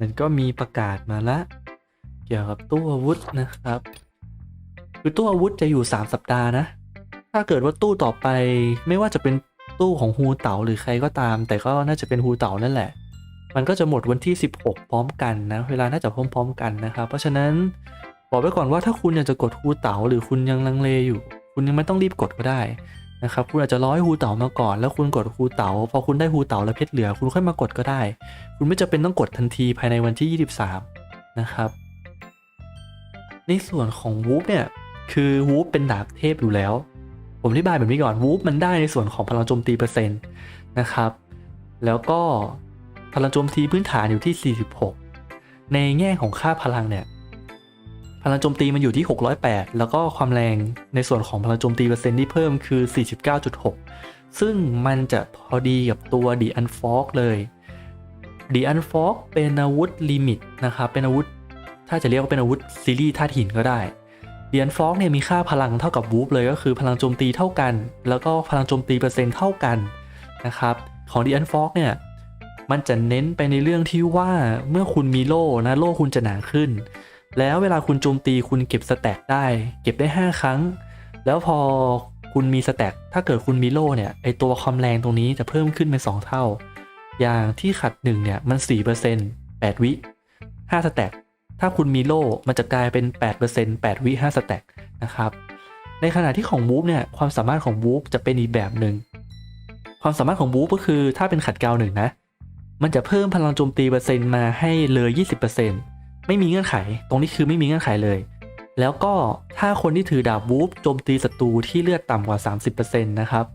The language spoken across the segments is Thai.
มันก็มีประกาศมาละเกี่ยวกับตู้อาวุธนะครับ คือตู้อาวุธจะอยู่ 3 สัปดาห์นะ ถ้าเกิดว่าตู้ต่อไปไม่ว่าจะเป็นตู้ของฮูเต๋าหรือใครก็ตาม แต่ก็น่าจะเป็นฮูเต๋านั่นแหละ มันก็จะหมดวันที่ 16 พร้อมกันนะ เวลาน่าจะพร้อมๆกันนะครับ เพราะฉะนั้นบอกไว้ก่อนว่าถ้าคุณอยากจะกดฮูเต๋าหรือคุณยังลังเลอยู่ คุณยังไม่ต้องรีบกดก็ได้ นะครับคุณอาจจะร้อให้ฮูเต๋ามาก่อน แล้วคุณกดฮูเต๋าพอคุณได้ฮูเต๋าแล้วเพชรเหลือ คุณค่อยมากดก็ได้ คุณไม่จำเป็นต้องกดทันทีภายในวันที่ 23 นะครับ ในส่วนของวูฟเนี่ยคือวูฟเป็นดาบเทพอยู่แล้ว ผมอธิบายแบบนี้ก่อนวูฟมันได้ในส่วนของพลังโจมตีเปอร์เซ็นต์นะครับ แล้วก็พลังโจมตีพื้นฐานอยู่ที่ 46 ในแง่ของค่าพลังเนี่ย พลังโจมตีมันอยู่ที่ 608 แล้วก็ความแรงในส่วนของพลังโจมตีเปอร์เซ็นต์ที่เพิ่มคือ 49.6 ซึ่งมันจะพอดีกับตัวดีอันฟอกเลยดีอันฟอกเป็นอาวุธลิมิตนะครับเป็นอาวุธ ถ้าจะเรียกว่าเป็นอาวุธซีรีส์ธาตุหินก็ได้เดียนฟอกเนี่ยมีค่าพลังเท่ากับวูฟเลยก็คือพลังโจมตีเท่ากัน แล้วก็พลังโจมตีเปอร์เซ็นต์เท่ากันนะครับของดียนฟอกเนี่ยมันจะเน้นไปในเรื่องที่ว่าเมื่อคุณมีโล่นะโล่คุณจะหนาขึ้น แล้วเวลาคุณโจมตีคุณเก็บสแต็กได้ เก็บได้ 5 ครั้ง แล้วพอคุณมีสแต็กถ้าเกิดคุณมีโล่เนี่ยไอตัวความแรงตรงนี้จะเพิ่มขึ้นเป็น 2 เท่า อย่างที่ขัด1เนี่ยมัน 4% 8 วิ 5 สแต็กถ้าคุณมีโล่ มันจะกลายเป็น 8% 8 วิ 5 สแต็กนะครับ ในขณะที่ของวูฟเนี่ย ความสามารถของวูฟจะเป็นอีกแบบหนึ่ง ความสามารถของวูฟก็คือถ้าเป็นขัดเกลาหนึ่งนะ มันจะเพิ่มพลังโจมตีเปอร์เซ็นต์มาให้เลย 20% ไม่มีเงื่อนไข ตรงนี้คือไม่มีเงื่อนไขเลย แล้วก็ถ้าคนที่ถือดาบวูฟโจมตีศัตรูที่เลือดต่ำกว่า 30%นะครับ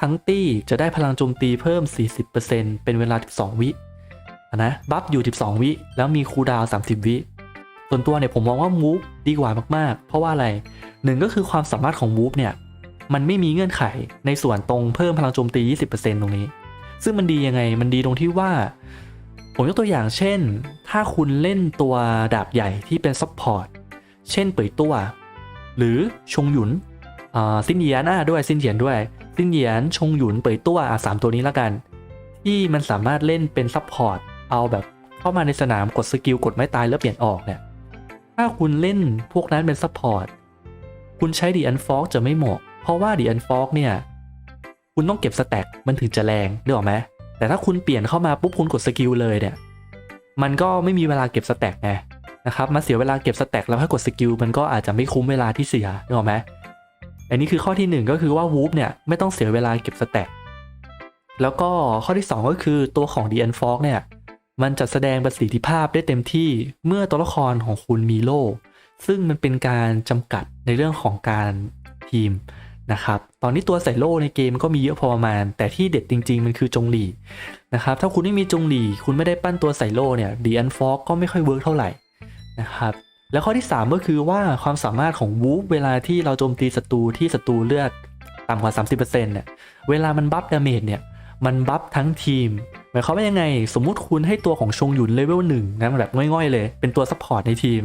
ทั้งตี้จะได้พลังโจมตีเพิ่ม 40%เป็นเวลา 12 วินะบัฟอยู่ 12 วิ แล้วมีคูดาว 30 วิส่วนตัวเนี่ยผมมองว่ามูฟดีกว่ามากๆ เพราะว่าอะไรหนึ่งก็คือความสามารถของมูฟเนี่ยมันไม่มีเงื่อนไขในส่วนตรงเพิ่มพลังโจมตี 20%ตรงนี้ ซึ่งมันดียังไง มันดีตรงที่ว่า ผมยกตัวอย่างเช่น ถ้าคุณเล่นตัวดาบใหญ่ที่เป็นซัพพอร์ต เช่นเปิดตัว หรือชงหยุนซินเหยียนอะด้วยซินเหยียนด้วย ซินเหยียนชงหยุนเปิดตัวอะสามตัวนี้ละกัน ที่มันสามารถเล่นเป็นซัพพอร์ต เอาแบบเข้ามาในสนามกดสกิลกดไม่ตายแล้วเปลี่ยนออกเนี่ย ถ้าคุณเล่นพวกนั้นเป็นซัพพอร์ต คุณใช้ดีอันฟอกจะไม่เหมาะ เพราะว่าดีอันฟอกเนี่ย คุณต้องเก็บสแต็กมันถึงจะแรงได้หรอไหม แต่ถ้าคุณเปลี่ยนเข้ามาปุ๊บคุณกดสกิลเลยเนี่ย มันก็ไม่มีเวลาเก็บสแต็กไงนะครับมาเสียเวลาเก็บสแต็กแล้วให้กดสกิลมันก็อาจจะไม่คุ้มเวลาที่เสียได้หรอไหมอันนี้คือข้อที่ 1 ก็คือว่าวูฟเนี่ยไม่ต้องเสียเวลาเก็บสแต็กแล้วก็ข้อที่ 2 ก็คือตัวของดีอันฟอกเนี่ยมันจะแสดงประสิทธิภาพได้เต็มที่เมื่อตัวละครของคุณมีโล่ซึ่งมันเป็นการจำกัดในเรื่องของการทีม นะครับ ตอนนี้ตัวใส่โล่ในเกมก็มีเยอะพอประมาณ แต่ที่เด็ดจริง ๆ มันคือจงหลีนะครับ ถ้าคุณไม่มีจงหลีคุณไม่ได้ปั้นตัวใส่โล่เนี่ยดีอันฟอกก็ไม่ค่อยเวิร์กเท่าไหร่นะครับ แล้วข้อที่ 3 ก็คือว่าความสามารถของวูฟเวลาที่เราโจมตีศัตรูที่ศัตรูเลือดต่ำกว่า 30%เนี่ยเวลามันบัฟดาเมจเนี่ยมันบัฟทั้งทีมหมายความว่ายังไง สมมุติคุณให้ตัวของชงหยุนเลเวลหนึ่งนะแบบง่อยๆเลย เป็นตัวซัพพอร์ตในทีม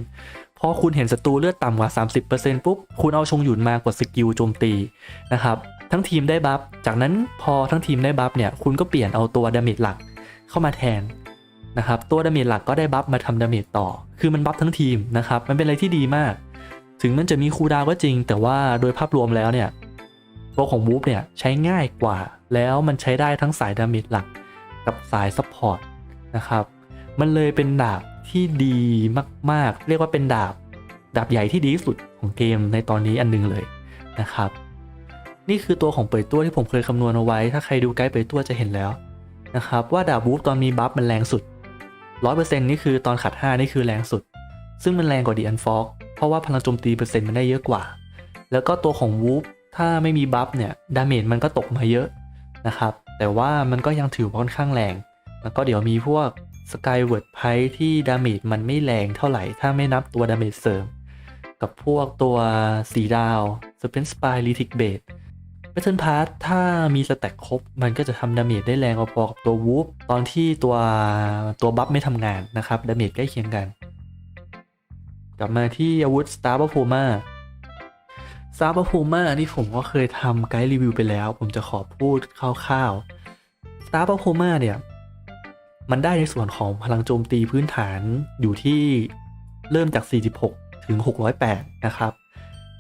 พอคุณเห็นศัตรูเลือดต่ำกว่า 30%ปุ๊บ คุณเอาชงหยุนมากดสกิลโจมตีนะครับ ทั้งทีมได้บัฟ จากนั้นพอทั้งทีมได้บัฟเนี่ย คุณก็เปลี่ยนเอาตัวดาเมจหลักเข้ามาแทนนะครับ ตัวดาเมจหลักก็ได้บัฟมาทำดาเมจต่อ คือมันบัฟทั้งทีมนะครับ มันเป็นอะไรที่ดีมาก ถึงมันจะมีคูดาวก็จริง แต่ว่าโดยภาพรวมแล้วเนี่ย ตัวของวูฟเนี่ยใช้ง่ายกว่า แล้วมันใช้ได้ทั้งสายดาเมจหลักกับสายซัพพอร์ตนะครับ มันเลยเป็นดาบ ที่ดีมากๆ เรียกว่าเป็นดาบ ดาบใหญ่ที่ดีที่สุดของเกมในตอนนี้อันนึงเลยนะครับ นี่คือตัวของเปิดตัวที่ผมเคยคำนวณเอาไว้ ถ้าใครดูไกด์เปิดตัวจะเห็นแล้วนะครับว่าดาบบูฟตอนมีบัฟมันแรงสุด 100%นี่คือตอนขัด 5 นี่คือแรงสุด ซึ่งมันแรงกว่าดีอันฟอกเพราะว่าพลังโจมตีเปอร์เซ็นต์มันได้เยอะกว่า แล้วก็ตัวของวูฟถ้าไม่มีบัฟเนี่ยดาเมจมันก็ตกมาเยอะนะครับแต่ว่ามันก็ยังถือว่าค่อนข้างแรง แล้วก็เดี๋ยวมีพวก Skyward p i ที่ดาเมจมันไม่แรงเท่าไหร่ ถ้าไม่นับตัวดาเมจเสริม กับพวกตัวสีดาว Serpent Spy l i t i c Bait p a t t e r n Pass ถ้ามีสแต็กครบ มันก็จะทำดาเมจได้แรงพอๆกับตัววูฟตอนที่ตัวตัวบัฟไม่ทำงานนะครับ ดาเมจใกล้เคียงกัน กลับมาที่อาวุธ Star p o m a ซาบะพูม่านี่ผมก็เคยทำไกด์รีวิวไปแล้ว ผมจะขอพูดคร่าวๆซาบะพูม่าเนี่ย มันได้ในส่วนของพลังโจมตีพื้นฐานอยู่ที่เริ่มจาก 46 ถึง 608 นะครับ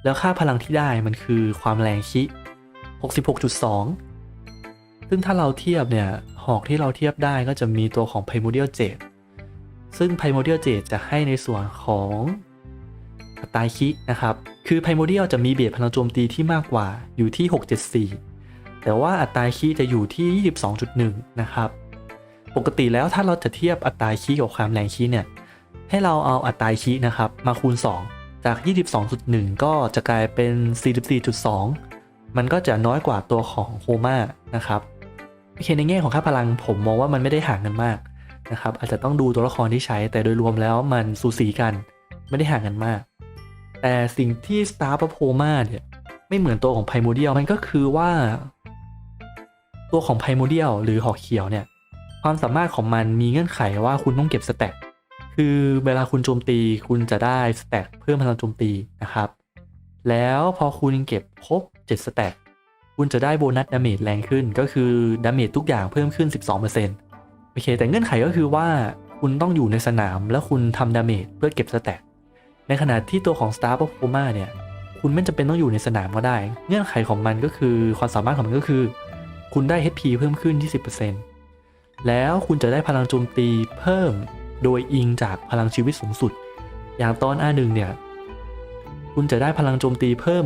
แล้วค่าพลังที่ได้มันคือความแรงคิ 66.2 ซึ่งถ้าเราเทียบเนี่ย หอกที่เราเทียบได้ก็จะมีตัวของ Primordial Jade ซึ่ง Primordial Jade จะให้ในส่วนของอัตราคินะครับ คือ Primordial จะมีเบียดพลังโจมตีที่มากกว่าอยู่ที่ 674 แต่ว่าอัตราคีจะอยู่ที่ 22.1 นะครับ ปกติแล้วถ้าเราจะเทียบอัตราคีกับความแรงคีเนี่ย ให้เราเอาอัตราคีนะครับมาคูณ 2 จาก 22.1 ก็จะกลายเป็น 44.2 มันก็จะน้อยกว่าตัวของโฮมานะครับโอเคในแง่ของค่าพลังผมมองว่ามันไม่ได้ห่างกันมากนะครับอาจจะต้องดูตัวละครที่ใช้แต่โดยรวมแล้วมันสูสีกันไม่ได้ห่างกันมาก แต่สิ่งที่ Star of Homa เนี่ยไม่เหมือนตัวของ Primordial มันก็คือว่า ตัวของ Primordial หรือหอกเขียวเนี่ย ความสามารถของมันมีเงื่อนไขว่าคุณต้องเก็บสแต็กคือเวลาคุณโจมตีคุณจะได้สแต็กเพิ่มพลังโจมตีนะครับ แล้วพอคุณเก็บครบ7สแต็กคุณจะได้โบนัสดาเมจแรงขึ้นก็คือดาเมจทุกอย่างเพิ่มขึ้น 12%โอเค แต่เงื่อนไขก็คือว่าคุณต้องอยู่ในสนามแล้วคุณทำดาเมจเพื่อเก็บสแต็กในขณะที่ตัวของ Star of Homa เนี่ย คุณไม่จำเป็นต้องอยู่ในสนามก็ได้ เงื่อนไขของมันก็คือความสามารถของมันก็คือ คุณได้ HP เพิ่มขึ้น 20% แล้วคุณจะได้พลังโจมตีเพิ่มโดยอิงจากพลังชีวิตสูงสุด อย่างตอน R1 เนี่ย คุณจะได้พลังโจมตีเพิ่ม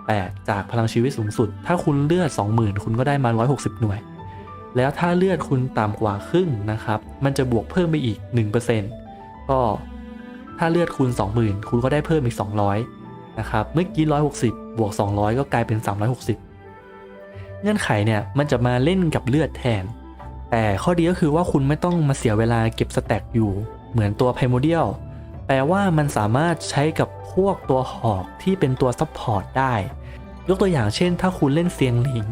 0.8 จากพลังชีวิตสูงสุด ถ้าคุณเลือด 20,000 คุณก็ได้มา 160 หน่วย แล้วถ้าเลือดคุณต่ำกว่าครึ่งนะครับ มันจะบวกเพิ่มไปอีก 1%ก็ถ้าเลือดคุณ 20,000 คุณก็ได้เพิ่มอีก 200 นะครับ เมื่อกี้ 160 บวก 200 ก็กลายเป็น 360 เงื่อนไขเนี่ย มันจะมาเล่นกับเลือดแทน แต่ข้อดีก็คือว่าคุณไม่ต้องมาเสียเวลาเก็บสแต็กอยู่ เหมือนตัว Primordial แปลว่ามันสามารถใช้กับพวกตัวหอกที่เป็นตัวซัพพอร์ตได้ ยกตัวอย่างเช่น ถ้าคุณเล่นเซียงหลิง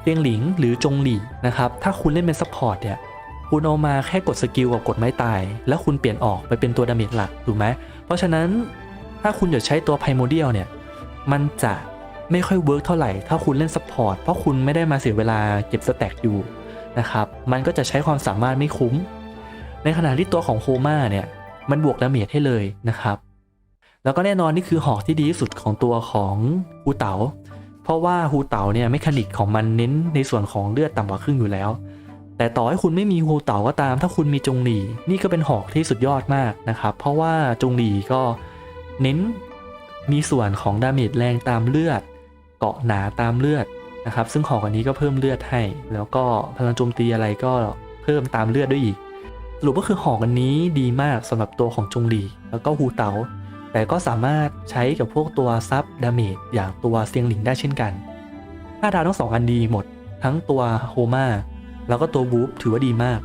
เซียงหลิงหรือจงหลี่นะครับถ้าคุณเล่นเป็นซัพพอร์ตเนี่ยคุณเอามาแค่กดสกิลกับกดไม้ตาย แล้วคุณเปลี่ยนออกไปเป็นตัวดาเมจหลักถูกไหมเพราะฉะนั้นถ้าคุณจะใช้ตัว Primordial เนี่ยมันจะไม่ค่อยเวิร์กเท่าไหร่ถ้าคุณเล่นซัพพอร์ตเพราะคุณไม่ได้มาเสียเวลาเก็บสแต็กอยู่ นะครับ มันก็จะใช้ความสามารถไม่คุ้ม ในขณะที่ตัวของโฮมาเนี่ย มันบวกดาเมจให้เลยนะครับ แล้วก็แน่นอนนี่คือหอกที่ดีที่สุดของตัวของฮูเต๋า เพราะว่าฮูเต๋าเนี่ยเมคานิกของมันเน้นในส่วนของเลือดต่ำกว่าครึ่งอยู่แล้ว แต่ต่อให้คุณไม่มีฮูเต๋าก็ตาม ถ้าคุณมีจงหลีนี่ก็เป็นหอกที่สุดยอดมากนะครับ เพราะว่าจงหลีก็เน้นมีส่วนของดาเมจแรงตามเลือด เกาะหนาตามเลือด นะครับซึ่งหอกอันนี้ก็เพิ่มเลือดให้ แล้วก็พลังโจมตีอะไรก็เพิ่มตามเลือดด้วยอีกสรุปก็คือหอกอันนี้ดีมากสำหรับตัวของจงหลีแล้วก็ฮูเตาแต่ก็สามารถใช้กับพวกตัวซับดาเมจอย่างตัวเซียงหลิงได้เช่นกันห้าดาวทั้งสองอันดีหมด ทั้งตัวโฮมาแล้วก็ตัวบูฟถือว่าดีมาก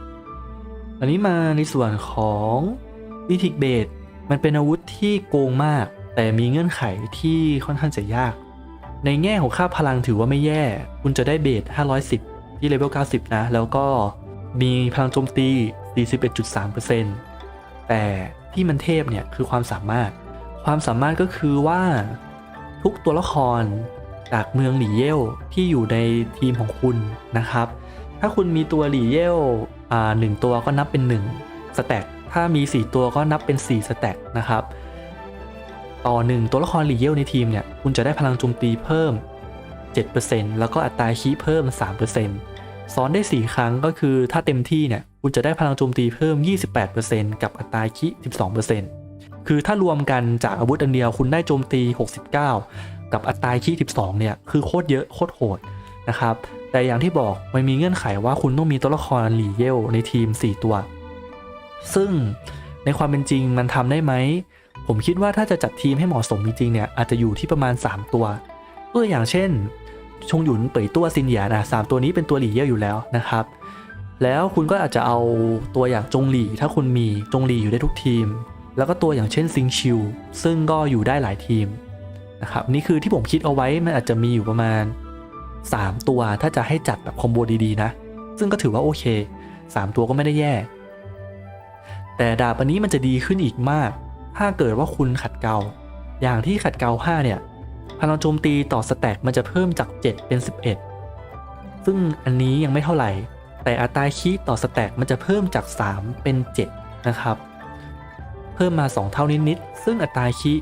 อันนี้มาในส่วนของวิทิกเบดมันเป็นอาวุธที่โกงมาก แต่มีเงื่อนไขที่ค่อนข้างจะยาก ในแง่ของค่าพลังถือว่าไม่แย่ คุณจะได้เบส510 ที่เลเวล 90 นะ แล้วก็มีพลังโจมตี 41.3%แต่ที่มันเทพเนี่ยคือความสามารถ ความสามารถก็คือว่าทุกตัวละครจากเมืองหลี่เย่วที่อยู่ในทีมของคุณนะครับ ถ้าคุณมีตัวหลี่เย่วหนึ่งตัวก็นับเป็น1สแต็กถ้ามี 4 ตัวก็นับเป็น 4 สแต็กนะครับ ต่อ 1 ตัวละครหลี่เย่วในทีมเนี่ยคุณจะได้พลังโจมตีเพิ่ม 7%แล้วก็อัตราคีเพิ่ม 3%ซ้อนได้ 4 ครั้งก็คือถ้าเต็มที่เนี่ยคุณจะได้พลังโจมตีเพิ่ม 28%กับอัตราคี12%คือถ้ารวมกันจากอาวุธอันเดียวคุณได้โจมตี 69 กับอัตราคี12เนี่ยคือโคตรเยอะโคตรโหดนะครับแต่อย่างที่บอกมันมีเงื่อนไขว่าคุณต้องมีตัวละครหลี่เย่วในทีม 4 ตัว ซึ่งในความเป็นจริงมันทำได้ไหม ผมคิดว่าถ้าจะจัดทีมให้เหมาะสมจริงๆเนี่ยอาจจะอยู่ที่ประมาณ 3 ตัวตัวอย่างเช่น ชงหยุนเป่ยตัวซินหยียนะสามตัวนี้เป็นตัวหลี่เย่อยู่แล้วนะครับ แล้วคุณก็อาจจะเอาตัวอย่างจงหลี่ถ้าคุณมีจงหลี่อยู่ได้ทุกทีม แล้วก็ตัวอย่างเช่นซิงชิวซึ่งก็อยู่ได้หลายทีมนะครับนี่คือที่ผมคิดเอาไว้มันอาจจะมีอยู่ประมาณ 3 ตัวถ้าจะให้จัดแบบคอมโบดีๆนะ ซึ่งก็ถือว่าโอเค 3 ตัวก็ไม่ได้แย่ แต่ดาบอันนี้มันจะดีขึ้นอีกมาก ถ้าเกิดว่าคุณขัดเกลาอย่างที่ขัดเกลา5เนี่ยพลังโจมตีต่อสแต็กมันจะเพิ่มจาก 7 เป็น 11 ซึ่งอันนี้ยังไม่เท่าไหร่ แต่อัตราคีต่อสแต็กมันจะเพิ่มจาก 3 เป็น 7 นะครับ เพิ่มมา 2 เท่านิดๆซึ่งอัตราคี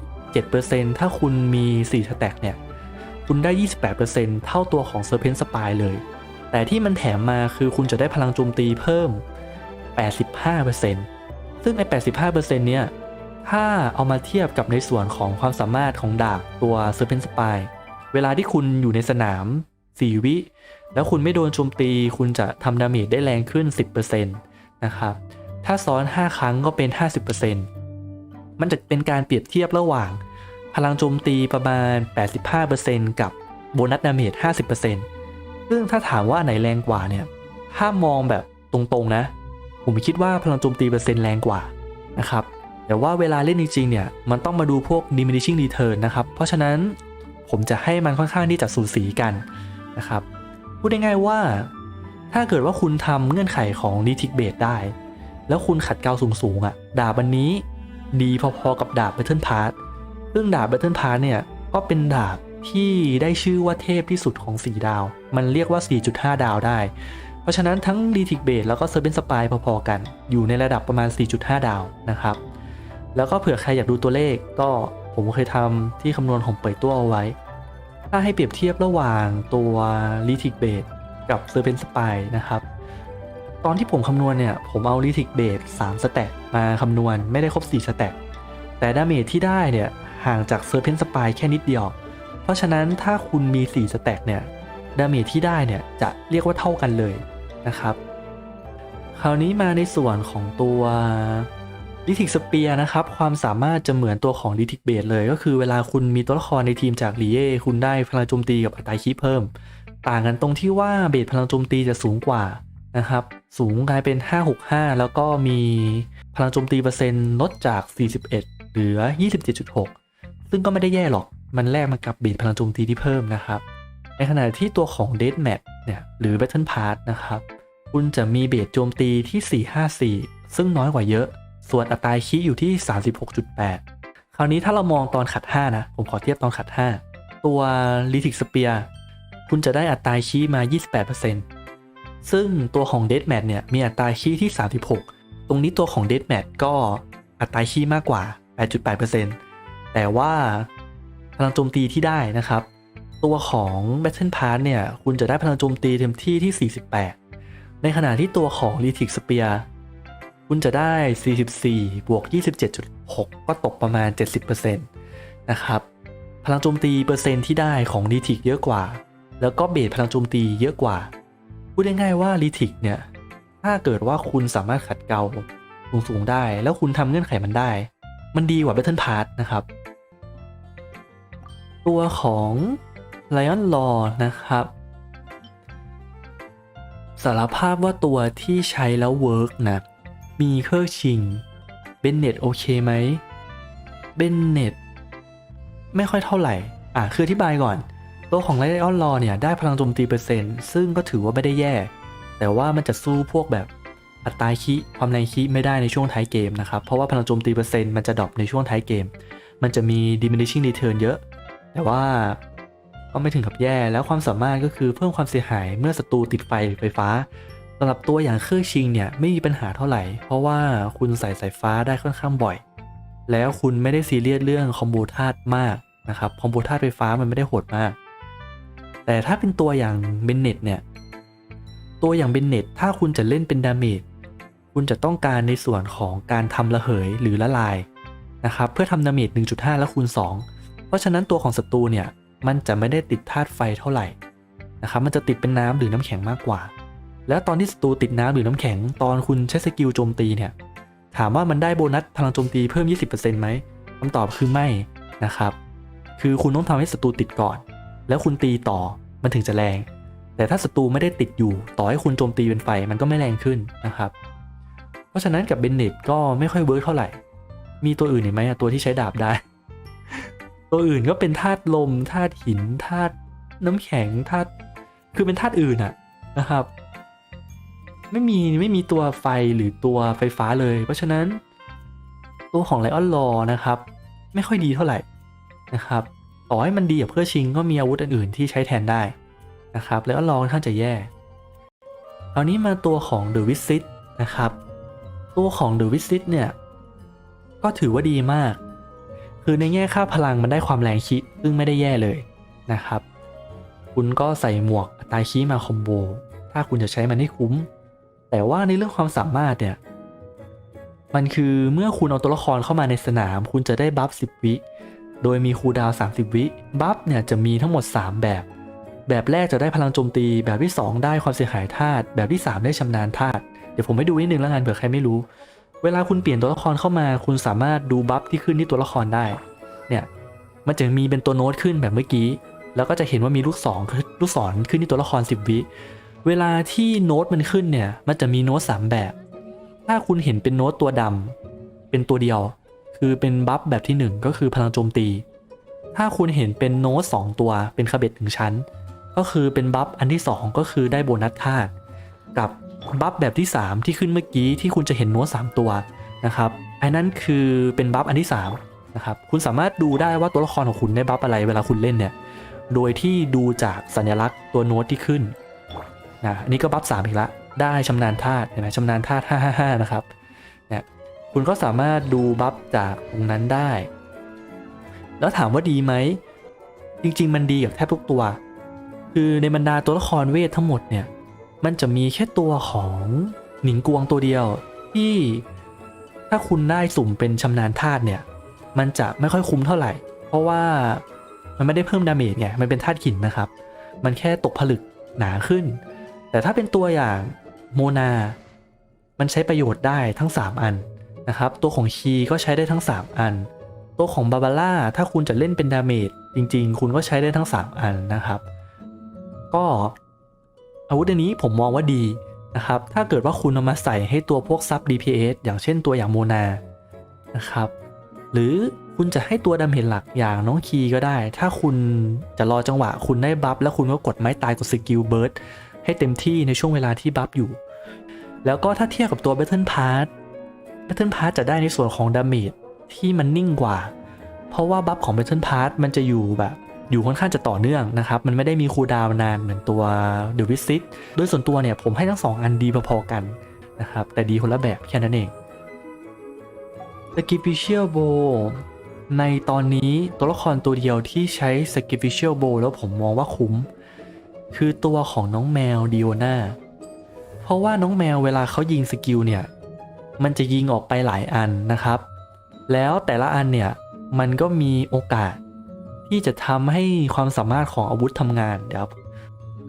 7%ถ้าคุณมี4สแต็กเนี่ยคุณได้ 28%เท่าตัวของ Serpent Spire เลย แต่ที่มันแถมมาคือคุณจะได้พลังโจมตีเพิ่ม 85%ซึ่งไอ้85%เนี่ย ถ้าเอามาเทียบกับในส่วนของความสามารถของดาบตัว Serpent Spire เวลาที่คุณอยู่ในสนาม 4 วิ แล้วคุณไม่โดนโจมตี คุณจะทำดาเมจได้แรงขึ้น 10%นะครับ ถ้าซ้อน 5 ครั้งก็เป็น 50%มันจะเป็นการเปรียบเทียบระหว่าง พลังโจมตีประมาณ 85%กับโบนัสดาเมจ 50%ซึ่งถ้าถามว่าไหนแรงกว่าเนี่ย ถ้ามองแบบตรงๆนะ ผมคิดว่าพลังโจมตีเปอร์เซ็นต์แรงกว่านะครับ แต่ว่าเวลาเล่นจริงๆเนี่ยมันต้องมาดูพวก diminishing return นะครับ เพราะฉะนั้นผมจะให้มันค่อนข้างที่จะสูสีกันนะครับ พูดง่ายๆว่า ถ้าเกิดว่าคุณทำเงื่อนไขของ d t i c Base ได้ แล้วคุณขัดเกลาสูงๆอะ่ะดาบอันนี้ดีพอๆกับดาบ Battle Pass ซึ่งดาบ Battle Pass เนี่ยก็เป็นดาบที่ได้ชื่อว่าเทพที่สุดของ 4 ดาว มันเรียกว่า 4.5 ดาวได้ เพราะฉะนั้นทั้ง d t i c Base แล้วก็ Serpent Spire พอๆกัน อยู่ในระดับประมาณ 4.5 ดาวนะครับ แล้วก็เผื่อใครอยากดูตัวเลขก็ผมเคยทำที่คำนวณของเปิดตัวเอาไว้ ถ้าให้เปรียบเทียบระหว่างตัว l i t i c Base กับ Serpent Spire นะครับ ตอนที่ผมคำนวณเนี่ย ผมเอา l i t i c Base 3สแต็กมาคำนวณไม่ได้ครบ4สแต็กแต่ดาเมจที่ได้เนี่ย ห่างจาก Serpent Spire แค่นิดเดียว เพราะฉะนั้นถ้าคุณมี 4 สแต็กเนี่ยดาเมจที่ได้เนี่ยจะเรียกว่าเท่ากันเลยนะครับ คราวนี้มาในส่วนของตัว ลิทิกสเปียนะครับ ความสามารถจะเหมือนตัวของลิทิกเบสเลยก็คือเวลาคุณมีตัวละครในทีมจากลีเย่คุณได้พลังโจมตีกับอัตราคีเพิ่ม ต่างกันตรงที่ว่าเบสพลังโจมตีจะสูงกว่านะครับ สูงกลายเป็น 565 แล้วก็มีพลังโจมตีเปอร์เซ็นต์ลดจาก 41 เหลือ 27.6 ซึ่งก็ไม่ได้แย่หรอกมันแลกมากับเบสพลังโจมตีที่เพิ่มนะครับ ในขณะที่ตัวของ Death Match เนี่ยหรือ Battle Pass นะครับ คุณจะมีเบสโจมตีที่ 454 ซึ่งน้อยกว่าเยอะ ส่วนอัตราคีอยู่ที่ 36.8 คราวนี้ถ้าเรามองตอนขัด 5 นะ ผมขอเทียบตอนขัด 5 ตัว l i t i c Spear คุณจะได้อัตราคีมา 28%ซึ่งตัวของ Death Match เนี่ยมีอัตราคีที่ 36 ตรงนี้ตัวของ Death Match ก็อัตราคีมากกว่า 8.8%แต่ว่าพลังโจมตีที่ได้นะครับ ตัวของ Battle Pass เนี่ย คุณจะได้พลังโจมตีเต็มที่ที่ 48 ในขณะที่ตัวของ l i t i c Spear คุณจะได้ 44 บวก 27.6 ก็ตกประมาณ 70%นะครับ พลังโจมตีเปอร์เซ็นต์ที่ได้ของ l i t i c เยอะกว่า แล้วก็เบสพลังโจมตีเยอะกว่า พูดง่ายๆว่า l i t i c เนี่ย ถ้าเกิดว่าคุณสามารถขัดเกลาสูงๆได้ แล้วคุณทำเงื่อนไขมันได้ มันดีกว่า Battle Pass นะครับ ตัวของ Lion Law นะครับสารภาพว่าตัวที่ใช้แล้วเวิร์กนะ มีเครื่องชิง เบนเน็ตโอเคไหม เบนเน็ตไม่ค่อยเท่าไหร่ อะคืออธิบายก่อน ตัวของไลออนลอเนี่ยได้พลังโจมตีเปอร์เซ็นต์ ซึ่งก็ถือว่าไม่ได้แย่ แต่ว่ามันจะสู้พวกแบบอัตราคีความแรงคีไม่ได้ในช่วงท้ายเกมนะครับ เพราะว่าพลังโจมตีเปอร์เซ็นต์มันจะดรอปในช่วงท้ายเกม มันจะมี diminishing return เยอะ แต่ว่าก็ไม่ถึงกับแย่ แล้วความสามารถก็คือเพิ่มความเสียหายเมื่อศัตรูติดไฟหรือไฟฟ้าำหรับตัวอย่างเครื่องชิงเนี่ยไม่มีปัญหาเท่าไหร่ เพราะว่าคุณใส่สายฟ้าได้ค่อนข้างบ่อย แล้วคุณไม่ได้ซีเรียสเรื่องคอมโบธาตุมากนะครับคอมโบธาตุไฟฟ้ามันไม่ได้โหดมาก แต่ถ้าเป็นตัวอย่างเบนเน็ตเนี่ยตัวอย่างเบนเน็ตถ้าคุณจะเล่นเป็นดาเมจคุณจะต้องการในส่วนของการทำระเหยหรือละลายนะครับเพื่อทำดาเมจ1.5 แล้วคูณ 2 เพราะฉะนั้นตัวของศัตรูเนี่ยมันจะไม่ได้ติดธาตุไฟเท่าไหร่นะครับมันจะติดเป็นน้ำหรือน้ำแข็งมากกว่า แล้วตอนที่ศัตรูติดน้ำหรือน้ำแข็ง ตอนคุณใช้สกิลโจมตีเนี่ย ถามว่ามันได้โบนัสพลังโจมตีเพิ่ม 20%ไหมคำตอบคือไม่นะครับ คือคุณต้องทำให้ศัตรูติดก่อน แล้วคุณตีต่อมันถึงจะแรง แต่ถ้าศัตรูไม่ได้ติดอยู่ ต่อให้คุณโจมตีเป็นไฟมันก็ไม่แรงขึ้นนะครับ เพราะฉะนั้นกับเบนเน็ตก็ไม่ค่อยเวิร์กเท่าไหร่ มีตัวอื่นไหมตัวที่ใช้ดาบได้ ตัวอื่นก็เป็นธาตุลมธาตุหินธาตุน้ำแข็งธาตุคือเป็นธาตุอื่นอะนะครับ ไม่มีไม่มีตัวไฟหรือตัวไฟฟ้าเลย เพราะฉะนั้น ตัวของไลออนลอนะครับ ไม่ค่อยดีเท่าไหร่นะครับต่อให้มันดีกับเพื่อชิงก็มีอาวุธอื่นๆที่ใช้แทนได้นะครับไลออนลอค่อนข้างจะแย่คราวนี้มาตัวของ The Visit นะครับ ตัวของ The Visit เนี่ย ก็ถือว่าดีมาก คือในแง่ค่าพลังมันได้ความแรงคิซึ่งไม่ได้แย่เลยนะครับ คุณก็ใส่หมวกตราคีมาคอมโบ ถ้าคุณจะใช้มันให้คุ้ม แต่ว่าในเรื่องความสามารถเนี่ย มันคือเมื่อคุณเอาตัวละครเข้ามาในสนาม คุณจะได้บัฟ10 วิ โดยมีคูดาว 30 วิ บัฟเนี่ยจะมีทั้งหมด 3 แบบ แบบแรกจะได้พลังโจมตี แบบที่ 2 ได้ความเสียหายธาตุ แบบที่ 3 ได้ชำนาญธาตุ เดี๋ยวผมให้ดูนิดนึงแล้วกันเผื่อใครไม่รู้ เวลาคุณเปลี่ยนตัวละครเข้ามา คุณสามารถดูบัฟที่ขึ้นที่ตัวละครได้ เนี่ย มันจะมีเป็นตัวโน้ตขึ้นแบบเมื่อกี้ แล้วก็จะเห็นว่ามีลูกศรลูกศรขึ้นที่ตัวละคร 10 วิ เวลาที่โน้ตมันขึ้นเนี่ย มันจะมีโน้ตสามแบบ ถ้าคุณเห็นเป็นโน้ตตัวดำเป็นตัวเดียว คือเป็นบัฟแบบที่หนึ่งก็คือพลังโจมตี ถ้าคุณเห็นเป็นโน้ตสองตัวเป็นคาเบ็ดถึงชั้น ก็คือเป็นบัฟอันที่สองก็คือได้โบนัสธาตุกับบัฟแบบที่สามที่ขึ้นเมื่อกี้ที่คุณจะเห็นโน้ตสามตัวนะครับอันนั้นคือเป็นบัฟอันที่สามนะครับคุณสามารถดูได้ว่าตัวละครของคุณได้บัฟอะไรเวลาคุณเล่นเนี่ยโดยที่ดูจากสัญลักษณ์ตัวโน้ตที่ขึ้น นะอันนี้ก็บัฟสามอีกละได้ชำนาญธาตุเห็นไหมชำนาญธาตุห้าห้าห้านะครับเนี่ยคุณก็สามารถดูบัฟจากตรงนั้นได้ แล้วถามว่าดีไหม จริง ๆ มันดีกับแทบทุกตัว คือในบรรดาตัวละครเวททั้งหมดเนี่ย มันจะมีแค่ตัวของหนิงกวงตัวเดียว ที่ถ้าคุณได้สุ่มเป็นชำนาญธาตุเนี่ย มันจะไม่ค่อยคุ้มเท่าไหร่ เพราะว่ามันไม่ได้เพิ่มดาเมจไง มันเป็นธาตุหินนะครับ มันแค่ตกผลึกหนาขึ้น แต่ถ้าเป็นตัวอย่างโมนา มันใช้ประโยชน์ได้ทั้ง 3 อันนะครับ ตัวของคีก็ใช้ได้ทั้ง 3 อัน ตัวของบาบาร่าถ้าคุณจะเล่นเป็นดาเมจจริง ๆ คุณก็ใช้ได้ทั้ง 3 อันนะครับ ก็อาวุธอันนี้ผมมองว่าดีนะครับ ถ้าเกิดว่าคุณเอามาใส่ให้ตัวพวกซับ DPS อย่างเช่นตัวอย่างโมนานะครับ หรือคุณจะให้ตัวดาเมจหลักอย่างน้องคีก็ได้ ถ้าคุณจะรอจังหวะคุณได้บัฟแล้วคุณก็กดไม้ตายกดสกิลเบิร์ด ให้เต็มที่ในช่วงเวลาที่บัฟอยู่ แล้วก็ถ้าเทียบกับตัว Battle Pass Battle Pass จะได้ในส่วนของดาเมจที่มันนิ่งกว่า เพราะว่าบัฟของ Battle Pass มันจะอยู่แบบอยู่ค่อนข้างจะต่อเนื่องนะครับ มันไม่ได้มีคูลดาวนานเหมือนตัว The Visit โดยส่วนตัวเนี่ยผมให้ทั้งสองอันดีพอๆกันนะครับ แต่ดีคนละแบบแค่นั้นเอง s k i p i c i a l Bow ในตอนนี้ตัวละครตัวเดียวที่ใช้ s k i p i c i a l Bow แล้วผมมองว่าคุ้ม คือตัวของน้องแมวดิโอนาเพราะว่าน้องแมวเวลาเขายิงสกิลเนี่ย มันจะยิงออกไปหลายอันนะครับ แล้วแต่ละอันเนี่ย มันก็มีโอกาสที่จะทำให้ความสามารถของอาวุธทำงานครับ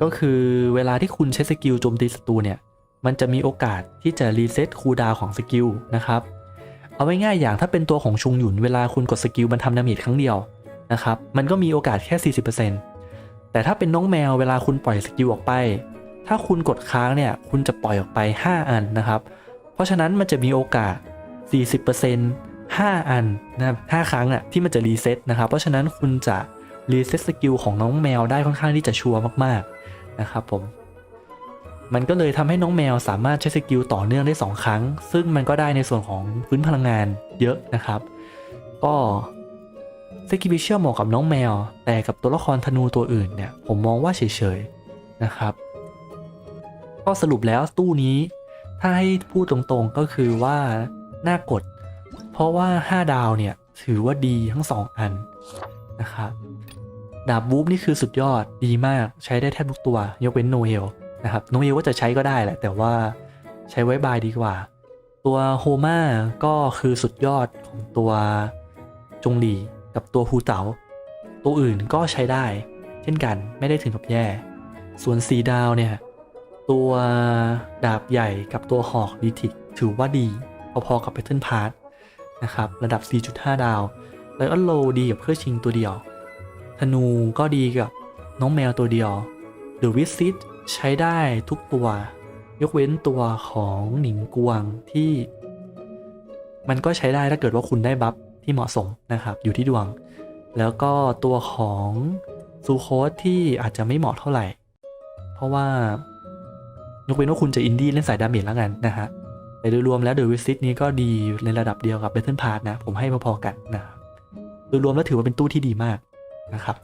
ก็คือเวลาที่คุณใช้สกิลโจมตีศัตรูเนี่ย มันจะมีโอกาสที่จะรีเซ็ตคูดาวของสกิลนะครับ เอาไว้ง่ายอย่างถ้าเป็นตัวของชุงหยุนเวลาคุณกดสกิลมันทำดาเมจครั้งเดียวนะครับ มันก็มีโอกาสแค่ 40% แต่ถ้าเป็นน้องแมวเวลาคุณปล่อยสกิลออกไป ถ้าคุณกดค้างเนี่ย คุณจะปล่อยออกไป 5 อันนะครับ เพราะฉะนั้นมันจะมีโอกาส 40% 5 อันนะครับ5ครั้งอะที่มันจะรีเซ็ตนะครับ เพราะฉะนั้นคุณจะรีเซ็ตสกิลของน้องแมวได้ค่อนข้างที่จะชัวร์มากๆนะครับผมมันก็เลยทำให้น้องแมวสามารถใช้สกิลต่อเนื่องได้ 2 ครั้ง ซึ่งมันก็ได้ในส่วนของพื้นพลังงานเยอะนะครับ ก็ สกิบิเชียเหมาะกับน้องแมว แต่กับตัวละครธนูตัวอื่นเนี่ย ผมมองว่าเฉยๆนะครับ ก็สรุปแล้วตู้นี้ถ้าให้พูดตรงๆก็คือว่าน่ากด เพราะว่า 5 ดาวเนี่ย ถือว่าดีทั้ง 2 อันนะครับดาบวูฟนี่คือสุดยอดดีมากใช้ได้แทบทุกตัว ยกเว้นโนเอลนะครับโนเอลก็จะใช้ก็ได้แหละ แต่ว่าใช้ไว้บายดีกว่า ตัวโฮมาก็คือสุดยอดของตัวจงหลี กับตัวฮูเต๋าตัวอื่นก็ใช้ได้ เช่นกันไม่ได้ถึงกับแย่ ส่วนสีดาวเนี่ย ตัวดาบใหญ่กับตัวหอกดีทิกถือว่าดี พอๆกับ p a t t e r n Pass นะครับ ระดับ 4.5 ดาวแล้วก็โลดีกับเพื่อชิงตัวเดียว ธนูก็ดีกับน้องแมวตัวเดียว The Visit ใช้ได้ทุกตัว ยกเว้นตัวของหนิงกวงที่ มันก็ใช้ได้ถ้าเกิดว่าคุณได้บัฟ ที่เหมาะสมนะครับอยู่ที่ดวง แล้วก็ตัวของซูโคสที่อาจจะไม่เหมาะเท่าไหร่ เพราะว่ายกเว้นว่าคุณจะอินดี้เล่นสายดาเมจแล้วกันนะฮะแต่โดยรวมแล้วเดอะวิสิตนี้ก็ดีในระดับเดียวกับ Battle Pass นะ ผมให้พอๆกันนะครับโดยรวมแล้วถือว่าเป็นตู้ที่ดีมากนะครับ